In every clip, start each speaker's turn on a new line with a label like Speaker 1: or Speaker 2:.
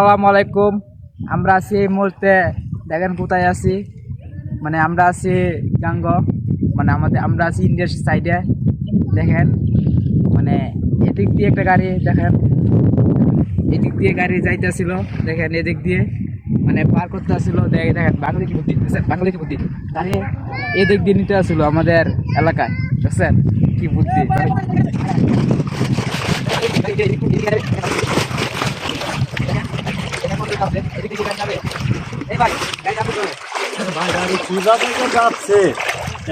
Speaker 1: আসসালামু আলাইকুম। আমরা আছি এই মুহূর্তে, দেখেন কোথায় আছি। মানে আমরা আছি গাঙ্গ মানে আমাদের, আমরা আছি ইন্ডিয়ার সাইডে দেখেন মানে এদিক দিয়ে একটা গাড়ি, দেখেন। এদিক দিয়ে গাড়ি যাইতেছিল, দেখেন এদিক দিয়ে। মানে পার করতে আসছিল দেখেন বাংলাদেশি বুদ্ধি? বাংলাদেশি বুদ্ধি? গাড়ি এদিক দিয়ে নিতে আসছিল আমাদের এলাকায় দেখছেন কি বুদ্ধি
Speaker 2: গাড়ি কীভাবে যে যাচ্ছে?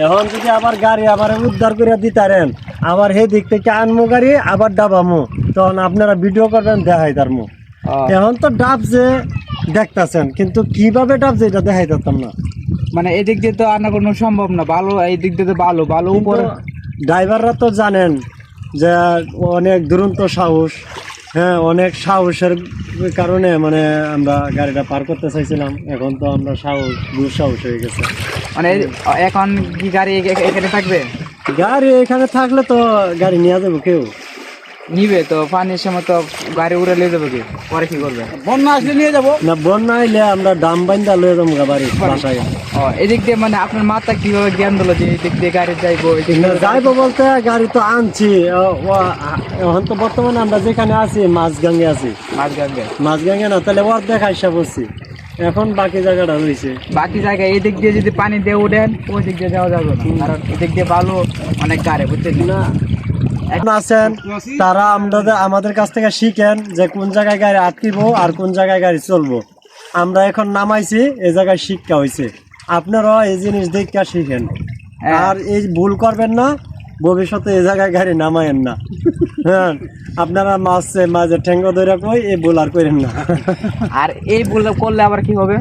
Speaker 2: এখন যদি আবার গাড়ি আবার উদ্ধার করে দিতারেন আবার হে দিক থেকে আনমো গাড়ি আবার ডাবামো তখন আপনারা ভিডিও করবেন দেখাই তার মো এখন তো ডাবছে দেখতাছেন কিন্তু কীভাবে ডাবছে এটা দেখাই দিতাম না।
Speaker 1: মানে এদিক দিয়ে তো আনা কোনো সম্ভব না ভালো এই দিক দিয়ে তো ভালো ভালো উপরে।
Speaker 2: ড্রাইভাররা তো জানেন যে অনেক দুরন্ত সাহস। হ্যাঁ অনেক সাহসের কারণে মানে আমরা গাড়িটা পার করতে চাইছিলাম। এখন তো আমরা সাহস দুঃসাহস হয়ে গেছে।
Speaker 1: মানে এখন কি গাড়ি এখানে থাকবে?
Speaker 2: গাড়ি এখানে থাকলে তো গাড়ি নিয়ে যাব কেউ।
Speaker 1: নিবে তো পানির সময় তো গাড়ি উড়ে নিয়ে যাবে কি? পরে কি করবে?
Speaker 2: বন্যা আসলে নিয়ে যাব। না বন্যা আইলে আমরা দাম বাইন্দা লয়ে যাব গা বাড়ি বাসায়।
Speaker 1: ও এদিক দিয়ে মানে আপনার মাথা কীভাবে জ্ঞান দিল যে এদিক দিয়ে গাড়ি যাইবো এদিক
Speaker 2: না, যাইবো বলতে গাড়ি তো আনছি। এখন তো বর্তমানে আমরা যেখানে আছি মাঝগাঙ্গে আছি।
Speaker 1: মাছ গাঙ্গে
Speaker 2: মাঝগাঙ্গে না তাহলে ওর দেখা হিসাব বলছি এখন বাকি জায়গাটা রয়েছে
Speaker 1: বাকি জায়গায় এদিক দিয়ে যদি পানি দিয়ে উঠেন ওই দিক দিয়ে যাওয়া যাবে না। কারণ এদিক দিয়ে ভালো অনেক গাড়ি বুঝছেন?
Speaker 2: না এখন আছেন তারা আমাদের আমাদের কাছ থেকে শিখেন যে কোন জায়গায় গাড়ি আটকিবো আর কোন জায়গায় গাড়ি চলবো। আমরা এখন নামাইছি এই জায়গায় শিক্ষা হয়েছে আপনারাও এই জিনিস দেখা শিখেন।
Speaker 1: হ্যাঁ।
Speaker 2: আর এই ভুল করবেন না ভবিষ্যতে এই জায়গায় গাড়ি নামায়েন না। হ্যাঁ আপনারা মাঝে মাঝে ঠেঙ্গ ধরে কই এই ভুল আর করেন না।
Speaker 1: আর এই ভুল করলে আবার কি হবে?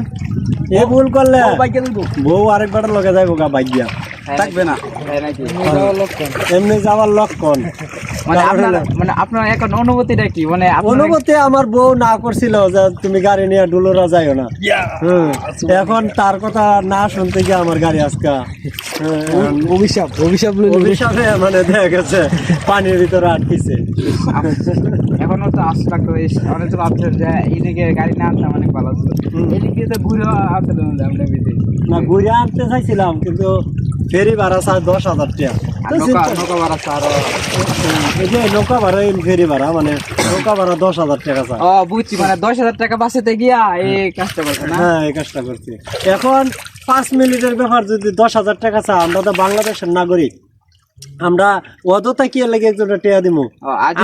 Speaker 2: এই ভুল করলে বউ আরেকবার লগে যাইব গা বাইক
Speaker 1: থাকবে না।
Speaker 2: এমনি যাওয়ার লক্ষণ
Speaker 1: মানে আপনার মানে আপনার এখন অনুভূতিটা কি? মানে আপনার
Speaker 2: আমার বউ না করছিল যে তুমি গাড়ি নিয়ে ডুলোরা যাইও না। এখন তার কথা না শুনতে গিয়ে আমার গাড়ি আজকা
Speaker 1: অভিশাপ অভিশাপ
Speaker 2: অভিশাপে মানে দেখা গেছে পানির ভিতরে আটকিছে।
Speaker 1: এখনও তো লাগতো অনেক তো ভাবছেন যে এদিকে গাড়ি না আনতাম অনেক ভালো ছিল
Speaker 2: হুম।
Speaker 1: তো ঘুরে আমরা
Speaker 2: না ঘুরে আনতে চাইছিলাম কিন্তু ফেরি ভাড়া চার দশ হাজার টাকা।
Speaker 1: নৌকা ভাড়া আছে
Speaker 2: এই যে নৌকা ভাড়া এই ফেরি ভাড়া মানে নৌকা ভাড়া দশ হাজার টাকা
Speaker 1: বুঝছি মানে দশ হাজার টাকা বাঁচাতে গিয়া এই কাজটা করছে না?
Speaker 2: হ্যাঁ এই কাজটা করছি। এখন পাঁচ মিনিটের ব্যাপার যদি দশ হাজার টাকা চা আমরা তো বাংলাদেশের নাগরিক। আমরা অযথা কি লেগে একজনে টেয়া দিব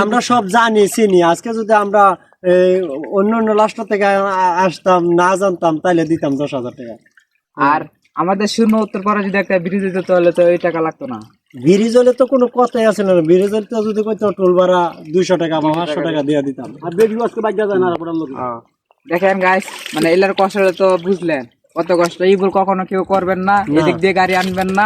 Speaker 2: আমরা সব জানি চিনি। আজকে যদি আমরা অন্য অন্য রাষ্ট্র থেকে আসতাম না জানতাম তাইলে দিতাম দশ হাজার টাকা।
Speaker 1: আর আমাদের শূন্য উত্তর পরে যদি একটা ব্রিজ দিতে তাহলে তো এই টাকা লাগতো না।
Speaker 2: ব্রিজ হলে তো কোনো কথাই আছে না ব্রিজ হলে তো যদি কইতো টোল ভাড়া দুইশো টাকা বা পাঁচশো টাকা দিয়ে দিতাম। আর বেশি কষ্ট বাইক যায় না আপনার লোক।
Speaker 1: দেখেন গাইস মানে এলার কষ্ট তো বুঝলেন। কত কষ্ট। এই ভুল কখনো কেউ করবেন না। এদিক দিয়ে গাড়ি আনবেন না।